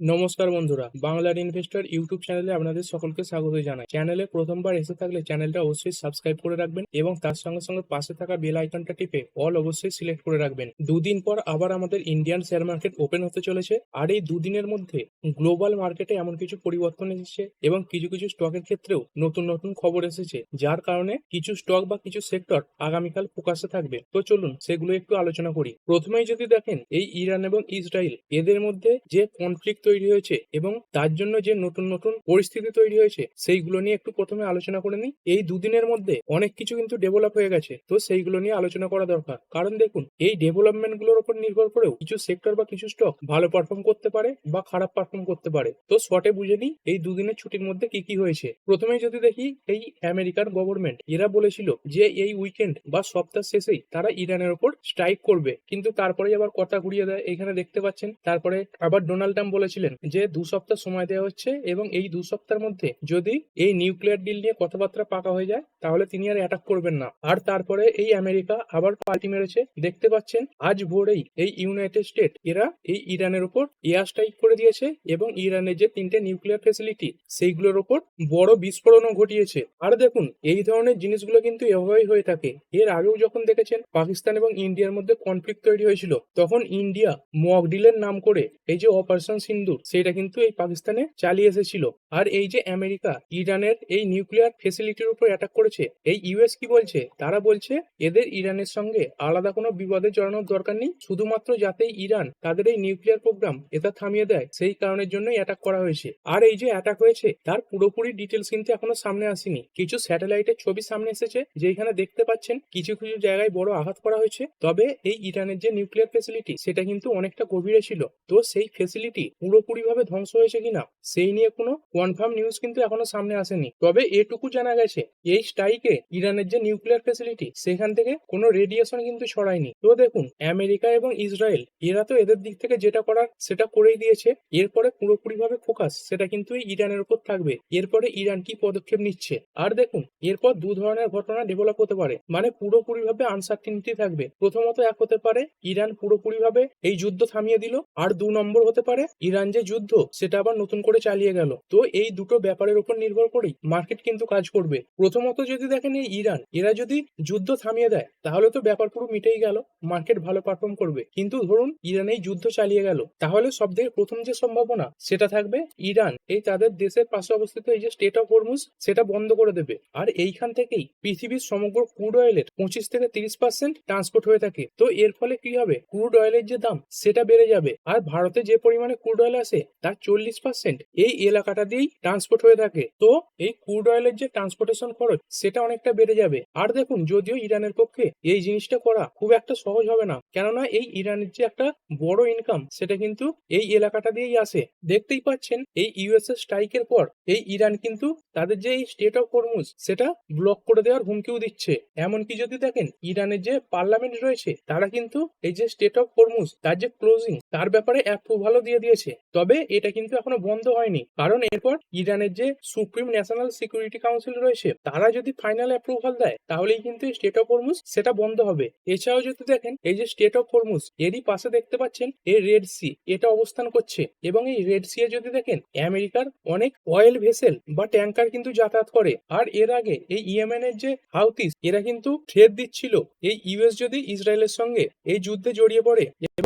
নমস্কার বন্ধুরা, বাংলার ইনভেস্টর ইউটিউব চ্যানেলে আপনাদের সকলকে স্বাগত জানাই। চ্যানেলে প্রথমবার এসে থাকলে চ্যানেলটা অবশ্যই সাবস্ক্রাইব করে রাখবেন এবং তার সঙ্গে সঙ্গে পাশে থাকা বেল আইকনটা টিপে অল অবশ্যই সিলেক্ট করে রাখবেন। দুদিন পর আবার আমাদের ইন্ডিয়ান শেয়ার মার্কেট ওপেন হতে চলেছে আর এই দুদিনের মধ্যে গ্লোবাল মার্কেটে এমন কিছু পরিবর্তন এসেছে এবং কিছু কিছু স্টকের ক্ষেত্রেও নতুন নতুন খবর এসেছে, যার কারণে কিছু স্টক বা কিছু সেক্টর আগামীকাল ফোকাসে থাকবে। তো চলুন সেগুলো একটু আলোচনা করি। প্রথমেই যদি দেখেন এই ইরান এবং ইসরায়েল এদের মধ্যে যে কনফ্লিক্ট তৈরি হয়েছে এবং তার জন্য যে নতুন নতুন পরিস্থিতি তৈরি হয়েছে, সেইগুলো নিয়ে একটু প্রথমে আলোচনা করে নিই। এই দুদিনের মধ্যে অনেক কিছু কিন্তু ডেভেলপ হয়ে গেছে, তো সেইগুলো নিয়ে আলোচনা করা দরকার। কারণ দেখুন, এই ডেভেলপমেন্টগুলোর উপর নির্ভর করেও কিছু সেক্টর বা কিছু স্টক ভালো পারফর্ম করতে পারে বা খারাপ পারফর্ম করতে পারে। তো শর্টে বুঝে নিই, এই দুদিনের ছুটির মধ্যে কি কি হয়েছে। প্রথমে যদি দেখি, এই আমেরিকার গভর্নমেন্ট এরা বলেছিল যে এই উইকেন্ড বা সপ্তাহ শেষেই তারা ইরানের উপর স্ট্রাইক করবে। কিন্তু তারপরে আবার কথা ঘুরিয়ে দেয়। এখানে দেখতে পাচ্ছেন, তারপরে আবার ডোনাল্ড ট্রাম্প বলেছিলেন যে দু সপ্তাহ সময় দেওয়া হচ্ছে এবং এই দু সপ্তাহের মধ্যে যদি এই নিউক্লিয়ার ডিল নিয়ে কথাবার্তা পাকা হয়ে যায়, তাহলে তিনি আর অ্যাটাক করবেন না। আর তারপরে এই আমেরিকা আবার পাল্টি মেরেছে। দেখতে পাচ্ছেন, আজ ভোরেই এই ইউনাইটেড স্টেট এরা এই ইরানের উপর এয়ার স্ট্রাইক করে দিয়েছে এবং ইরানের যে তিনটে নিউক্লিয়ার ফেসিলিটি সেইগুলোর উপর বড় বিস্ফোরণও ঘটিয়েছে। আর দেখুন, এই ধরনের জিনিসগুলো কিন্তু এভাবেই হয়ে থাকে। এর আগেও যখন দেখেছেন, পাকিস্তান এবং ইন্ডিয়ার মধ্যে কনফ্লিক্ট তৈরি হয়েছিল, তখন ইন্ডিয়া মক ডিলের নাম করে এই যে অপারেশন সিন্দুর সেটা কিন্তু এই পাকিস্তানে চালিয়ে এসেছিল। আর এই যে আমেরিকা, ইরানের এই নিউক্লিয়ার ফেসিলিটির উপর অ্যাটাক করেছে, এই ইউএস কি বলছে? তারা বলছে, এদের ইরানের সঙ্গে আলাদা কোনো বিবাদে জড়ানোর দরকার নেই, শুধুমাত্র যাতে ইরান তাদের এই নিউক্লিয়ার প্রোগ্রাম এটা থামিয়ে দেয়, সেই কারণের জন্যই অ্যাটাক করা হয়েছে। আর এই যে অ্যাটাক হয়েছে, তার পুরোপুরি ডিটেলস কিন্তু এখনও সামনে আসেনি। কিছু স্যাটেলাইটের ছবি সামনে এসেছে যেখানে দেখতে পাচ্ছেন, কিছু কিছু জায়গায় বড় আঘাত করা হয়েছে। তবে এই ইরানের যে নিউক্লিয়ার ফেসিলিটি সেটা কিন্তু অনেকটা গভীরে ছিল। তো সেই ফেসিলিটি পুরোপুরি ভাবে ধ্বংস হয়েছে কিনা, সেই নিয়ে কোনো কনফার্ম নিউজ কিন্তু এখনও সামনে আসেনি। তবে এটুকু জানা গেছে, এই স্ট্রাইকে ইরানের যে নিউক্লিয়ার ফেসিলিটি সেখান থেকে কোনো রেডিয়েশন কিন্তু ছড়ায়নি। তো দেখুন, আমেরিকা এবং ইসরায়েল, এরা তো এদের দিক থেকে যেটা করার, সেটা করেই দিয়েছে। এরপরে পুরোপুরি ভাবে ফোকাস সেটা কিন্তু ইরানের উপর থাকবে। এরপরে ইরান কি পদক্ষেপ নিচ্ছে? আর দেখুন, এরপর দু ধরনের ঘটনা ডেভেলপ হতে পারে। মানে পুরোপুরি ভাবে আনসার্টিনিটি থাকবে। প্রথমত এক হতে পারে, ইরান পুরোপুরি ভাবে এই যুদ্ধ থামিয়ে দিল। আর দু নম্বর হতে পারে, ইরান যে যুদ্ধ, সেটা আবার নতুন করে চালিয়ে গেল। তো এই দুটো ব্যাপারের উপর নির্ভর করেই মার্কেট কিন্তু কাজ করবে। প্রথমত যদি দেখেন এই ইরান, এরা যদি যুদ্ধ থামিয়ে দেয়, তাহলে তো ব্যাপার পুরো মিটেই গেল। মার্কেট ভালো পারফর্ম করবে। কিন্তু ধরুন, ইরান এই যুদ্ধ চালিয়ে গেল, তাহলে সব থেকে প্রথম যে সম্ভাবনা, সেটা থাকবে ইরান। এই তাদের দেশের পাশে অবস্থিত এই যে স্টেট অফ হরমুজ সেটা বন্ধ করে দেবে। আর এইখান থেকেই পৃথিবীর সমগ্র ক্রুড অয়েলের পঁচিশ থেকে তিরিশ পার্সেন্ট ট্রান্সপোর্ট হয়ে থাকে। তো এর ফলে কি হবে? ক্রুড অয়েলের যে দাম, সেটা বেড়ে যাবে। আর ভারতে যে পরিমাণে ক্রুড অয়েল আসে তার চল্লিশ পার্সেন্ট এই এলাকাটা দিয়েই ট্রান্সপোর্ট হয়ে থাকে। তো এই ক্রুড অয়েলের যে ট্রান্সপোর্টেশন খরচ, সেটা অনেকটা বেড়ে যাবে। আর দেখুন, যদিও ইরানের পক্ষে এই জিনিসটা করা খুব একটা সহজ হবে না, কেননা এই ইরানের যে একটা বড় ইনকাম সেটা কিন্তু এই এলাকাটা দিয়েই আসে। দেখতেই পাচ্ছেন, এই ইউএস এর স্ট্রাইকের পর এই ইরান কিন্তু তাদের যে এই স্টেট অফ হরমুজ সেটা ব্লক করে দেওয়ার হুমকিও দিচ্ছে। এমনকি যদি দেখেন, ইরানের যে পার্লামেন্ট রয়েছে, তারা কিন্তু এই যে স্টেট অফ হরমুজ তার যে ক্লোজিং তার ব্যাপারে অ্যাপ্রুভালও দিয়ে দিয়েছে। তবে এটা কিন্তু এখনও বন্ধ হয়নি। কারণ এরপর ইরানের যে সুপ্রিম ন্যাশনাল সিকিউরিটি কাউন্সিল রয়েছে, তারা যদি ফাইনাল অ্যাপ্রুভাল দেয়, তাহলেই কিন্তু স্টেট অফ হরমুজ সেটা বন্ধ হবে। এছাড়াও যদি দেখেন, এই যে স্টেট অফ হরমুজ, এরই পাশে দেখতে পাচ্ছেন এই রেড সি, এটা অবস্থান করছে। এবং এই রেড সি এ যদি দেখেন, আমেরিকার অনেক অয়েল ভেসেল বা ট্যাঙ্কার কিন্তু যাতায়াত করে। আর এর আগে এই ইয়েমেন এর যে হাউতিস এরা কিন্তু থ্রেট দিচ্ছিল। এই ইউএস যদি ইসরায়েলের সঙ্গে এই যুদ্ধে জড়িয়ে পড়ে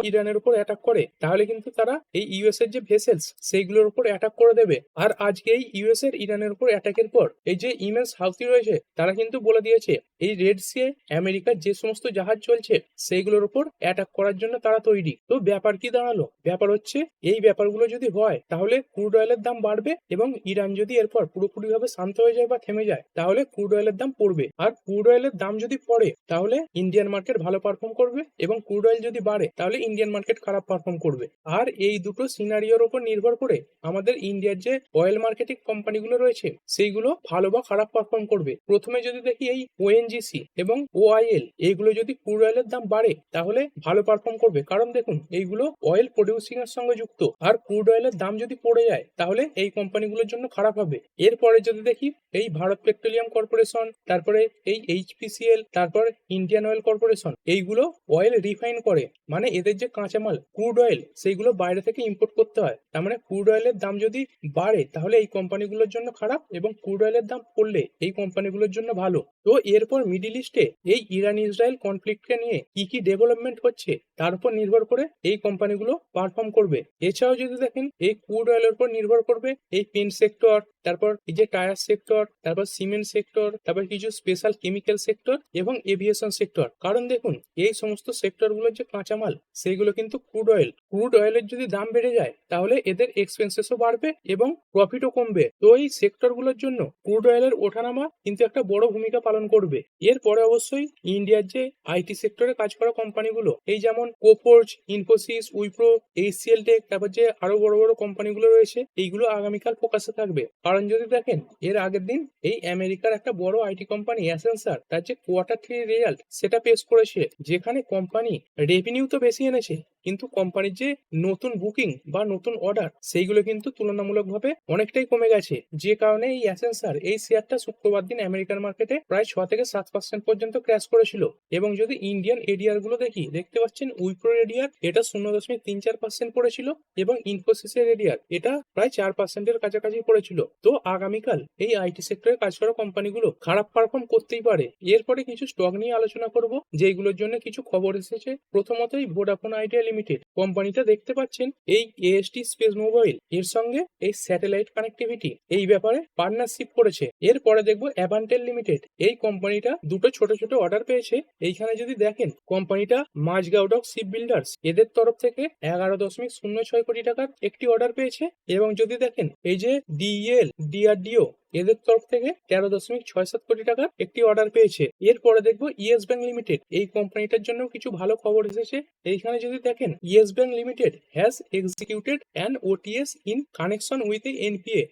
ইরানের উপর অ্যাটাক করে, তাহলে কিন্তু তারা এই ইউএস এর যে ভেসেলস সেইগুলোর উপর অ্যাটাক করে দেবে। আর আজকে এই ইউএস এর ইরানের উপর অ্যাটাকের পর, এই যে ইমেন্স হাউতি রয়েছে, তারা কিন্তু বলে দিয়েছে, এই রেড সি আমেরিকার যে সমস্ত জাহাজ চলছে, সেইগুলোর উপর অ্যাটাক করার জন্য তারা তৈরি। তো ব্যাপার কি দাঁড়াল? ব্যাপার হচ্ছে, এই ব্যাপারগুলো যদি হয়, তাহলে ক্রুড অয়েলের দাম বাড়বে এবং ইরান যদি এরপর পুরোপুরিভাবে শান্ত হয়ে যায় বা থেমে যায়, তাহলে ক্রুড অয়েলের দাম পড়বে। আর ক্রুড অয়েলের দাম যদি পড়ে, তাহলে ইন্ডিয়ান মার্কেট ভালো পারফর্ম করবে এবং ক্রুড অয়েল যদি বাড়ে, তাহলে ইন্ডিয়ান মার্কেট খারাপ পারফর্ম করবে। আর এই দুটো সিনারিওর উপর নির্ভর করে আমাদের ইন্ডিয়ার যে অয়েল মার্কেটিং কোম্পানিগুলো রয়েছে, সেইগুলো ভালো বা খারাপ পারফর্ম করবে। প্রথমে যদি দেখি এই ওএনজিসি এবং ওআইএল এইগুলো যদি ক্রুড অয়েলের দাম বাড়ে, তাহলে ভালো পারফর্ম করবে। কারণ দেখুন, এইগুলো অয়েল প্রডিউসিং এর সঙ্গে যুক্ত। আর ক্রুড অয়েলের দাম যদি পড়ে যায়, তাহলে এই কোম্পানিগুলোর জন্য খারাপ হবে। এরপরে যদি দেখি এই ভারত পেট্রোলিয়াম কর্পোরেশন তারপরে এই এইচপিসিএল তারপর ইন্ডিয়ান অয়েল কর্পোরেশন এইগুলো অয়েল রিফাইন করে। মানে এদের যে কাঁচামাল ক্রুড অয়েল সেইগুলো বাইরে থেকে ইম্পোর্ট করতে হয়, তার মানে ক্রুড অয়েলের দাম যদি বাড়ে, তাহলে এই কোম্পানিগুলোর জন্য খারাপ এবং ক্রুড অয়েলের দাম পড়লে এই কোম্পানিগুলোর জন্য ভালো। তো এরপর মিডিল ইস্টে এই ইরান ইসরায়েল কনফ্লিক্টকে নিয়ে কি কি ডেভেলপমেন্ট হচ্ছে, তার উপর নির্ভর করে এই কোম্পানিগুলো পারফর্ম করবে। এছাড়াও যদি দেখেন, এই ক্রুড অয়েলের উপর নির্ভর করবে এই পেন সেক্টর তারপর এই যে টায়ার সেক্টর তারপর সিমেন্ট সেক্টর তারপর কিছু স্পেশাল কেমিক্যাল সেক্টর এবং এভিয়েশন সেক্টর কারণ দেখুন, এই সমস্ত সেক্টরগুলোর যে কাঁচামাল সেইগুলো কিন্তু ক্রুড অয়েল ক্রুড অয়েলের যদি দাম বেড়ে যায়, তাহলে এদের এক্সপেন্সেসও বাড়বে এবং প্রফিটও কমবে। তো এই সেক্টরগুলোর জন্য ক্রুড অয়েলের ওঠানামা কিন্তু একটা বড় ভূমিকা পালন করবে। এরপরে অবশ্যই ইন্ডিয়ার যে আইটি সেক্টরে কাজ করা কোম্পানিগুলো এই যেমন কোফোর্জ ইনফোসিস উইপ্রো এইচসিএল টেক তারপর যে আরও বড় বড় কোম্পানিগুলো রয়েছে, এইগুলো আগামীকাল ফোকাসে থাকবে। কারণ যদি দেখেন, এর আগের দিন এই আমেরিকার একটা বড় আইটি কোম্পানি অ্যাসেন্সার তার যে কোয়ার্টার থ্রি রেজাল্ট সেটা পেশ করেছে, যেখানে কোম্পানি রেভিনিউ তো বেশি এনেছে কিন্তু কোম্পানির যে নতুন বুকিং বা নতুন অর্ডার সেইগুলো কিন্তু তুলনামূলকভাবে অনেকটাই কমে গেছে। যে কারণে এই অ্যাসেন্সার এই শেয়ারটা শুক্রবার দিন আমেরিকান মার্কেটে প্রায় ছ থেকে সাত পার্সেন্ট পর্যন্ত ক্র্যাশ করেছিল। এবং যদি ইন্ডিয়ান এডিআরগুলো দেখি, দেখতে পাচ্ছেন উইপ্রো এডিআর এটা শূন্য দশমিক তিন চার পার্সেন্ট পড়েছিল এবং ইনফোসিসের এডিআর এটা প্রায় চার পার্সেন্টের কাছাকাছি পড়েছিল তো আগামীকাল এই আইটি সেক্টরে কাজ করা কোম্পানিগুলো খারাপ পারফর্ম করতেই পারে। এরপরে কিছু স্টক নিয়ে আলোচনা করব, যেগুলোর জন্য কিছু খবর এসেছে। প্রথমতই ভোডাফোন আইডিয়া লিমিটেড কোম্পানিটা দেখতে পাচ্ছেন এই এএসটি স্পেস মোবাইল এর সঙ্গে এই স্যাটেলাইট কানেক্টিভিটি এই ব্যাপারে পার্টনারশিপ করেছে। এরপরে দেখব অ্যাভান্টেল লিমিটেড এই কোম্পানিটা দুটো ছোট ছোট অর্ডার পেয়েছে। এইখানে যদি দেখেন কোম্পানিটা মাঝগাউডক শিপ বিল্ডার্স এদের তরফ থেকে এগারো দশমিক শূন্য ছয় কোটি টাকার একটি অর্ডার পেয়েছে। এবং যদি দেখেন এই যে ডিএল ডিআরডিও এদের তরফ থেকে তেরো দশমিক ছয় সাত কোটি টাকার একটি অর্ডার পেয়েছে। এরপরে দেখব ইয়েস ব্যাংক লিমিটেড। এই কোম্পানিটার জন্য কিছু ভালো খবর এসেছে। এইখানে যদি দেখেন, Yes Bank limited has executed an OTS in connection with NPA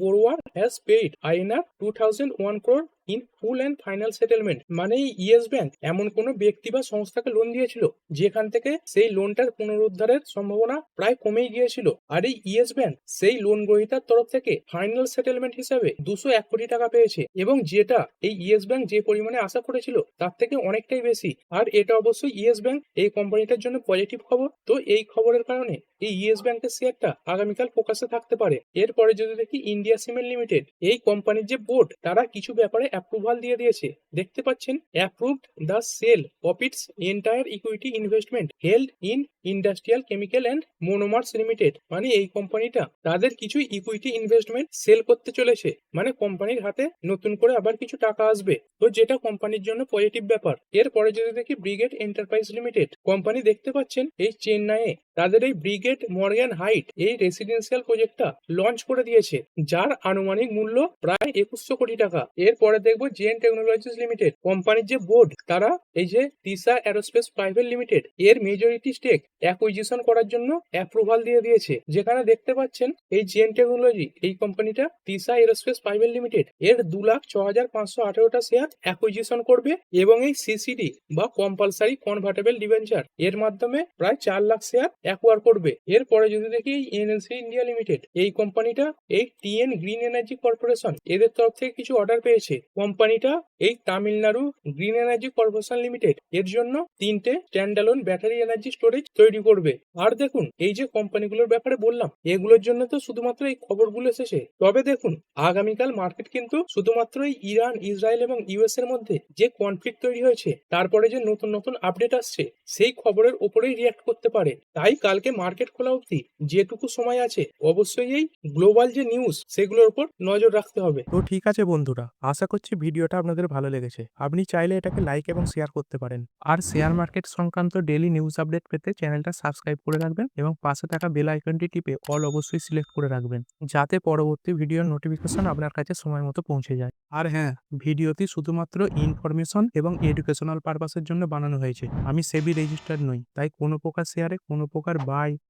borrower has paid INR two thousand one crore in full and final settlement মানে ইয়েস ব্যাংক এমন কোনো ব্যক্তি বা সংস্থাকে লোন দিয়েছিল, যেখান থেকে সেই লোনটার পুনরুদ্ধারের সম্ভাবনা প্রায় কমেই গিয়েছিল। আর এই ইয়েস ব্যাংক সেই লোন গ্রহীতার তরফ থেকে ফাইনাল সেটেলমেন্ট হিসাবে দুশো এক কোটি টাকা পেয়েছে এবং যেটা এই ইয়েস ব্যাংক যে পরিমাণে আশা করেছিল তার থেকে অনেকটাই বেশি। আর এটা অবশ্যই ইয়েস ব্যাংক এই কোম্পানিটার জন্য পজিটিভ খবর। তো এই খবরের কারণে এই ইয়েস ব্যাংকের শেয়ারটা আগামীকাল ফোকাসে থাকতে পারে। এরপরে যদি দেখি ইন্ডিয়া সিমেন্ট লিমিটেড, এই কোম্পানির যে বোর্ড, তারা কিছু ব্যাপারে অ্যাপ্রুভাল দিয়ে দিয়েছে। দেখতে পাচ্ছেন approved the sale of its entire equity investment held in industrial chemical and monomers limited মানে এই কোম্পানিটা তাদের কিছু ইকুইটি ইনভেস্টমেন্ট সেল করতে চলেছে। মানে কোম্পানির হাতে নতুন করে আবার কিছু টাকা আসবে। তো যেটা কোম্পানির জন্য পজিটিভ ব্যাপার। এরপরে যদি দেখি ব্রিগেড এন্টারপ্রাইজ লিমিটেড কোম্পানি দেখতে পাচ্ছেন, এই চেন্নাইয়ে তাদের এই ব্রিগেড মর্গ্যান হাইট এই রেসিডেন্সিয়াল প্রজেক্টটা লঞ্চ করে দিয়েছে, যার আনুমানিক মূল্য প্রায় একুশশো কোটি টাকা। এরপরে দেখব জেন টেকনোলজিস লিমিটেড কোম্পানির যে বোর্ড তারা এই যে তিসা অ্যারোস্পেস প্রাইভেট লিমিটেড এর মেজরিটি স্টেক অ্যাকুইজিশন করার জন্য অ্যাপ্রুভাল দিয়ে দিয়েছে। যেখানে দেখতে পাচ্ছেন, এই জেন টেকনোলজি এই কোম্পানিটা তিসা এরোস্পেস প্রাইভেট লিমিটেড এর দু লাখ ছ হাজার পাঁচশো আঠেরোটা শেয়ার অ্যাকুইজিশন করবে এবং এই সিসিডি বা কম্পালসারি কনভার্টেবল ডিভেঞ্চার এর মাধ্যমে প্রায় চার লাখ শেয়ার অ্যাকোয়ার করবে। এরপরে যদি দেখি এনএলসি ইন্ডিয়া লিমিটেড, এই কোম্পানিটা এই টিএন গ্রিন এনার্জি কর্পোরেশন, এদের তরফ থেকে কিছু অর্ডার পেয়েছে। কোম্পানিটা এই Tamil Nadu green energy corporation limited, এর জন্য তিনটে স্ট্যান্ডালোন ব্যাটারি এনার্জি স্টোরেজ তৈরি করবে। আর দেখুন, এই যে কোম্পানিগুলোর ব্যাপারে বললাম, এগুলোর জন্য তো শুধুমাত্র এই খবরগুলো এসেছে তবে দেখুন, আগামীকাল মার্কেট কিন্তু শুধুমাত্র এই ইরান, ইসরায়েল এবং ইউএস এর মধ্যে যে কনফ্লিক্ট তৈরি হয়েছে, তারপরে যে নতুন নতুন আপডেট আসছে, সেই খবরের উপরেই রিয়াক্ট করতে পারে। তাই কালকে মার্কেট খোলা অবধি যেটুকু সময় আছে অবশ্যই এই গ্লোবাল যে নিউজ, সেগুলোর উপর নজর রাখতে হবে। তো ঠিক আছে বন্ধুরা, আশা করছি ভিডিওটা আপনাদের ভালো লেগেছে। আপনি চাইলে এটাকে লাইক এবং শেয়ার করতে পারেন। আর শেয়ার মার্কেট সংক্রান্ত ডেলি নিউজ আপডেট পেতে চ্যানেলটা সাবস্ক্রাইব করে রাখবেন এবং পাশে থাকা বেল আইকনটি টিপে অল অবশ্যই সিলেক্ট করে রাখবেন, যাতে পরবর্তী ভিডিওর নোটিফিকেশন আপনার কাছে সময় মতো পৌঁছে যায়। আর হ্যাঁ ভিডিওটি শুধুমাত্র ইনফরমেশন এবং এডুকেশনাল পারপাসের জন্য বানানো হয়েছে। আমি সেবি রেজিস্টার্ড নই, তাই কোনো প্রকার শেয়ারে কোনো প্রকার বাই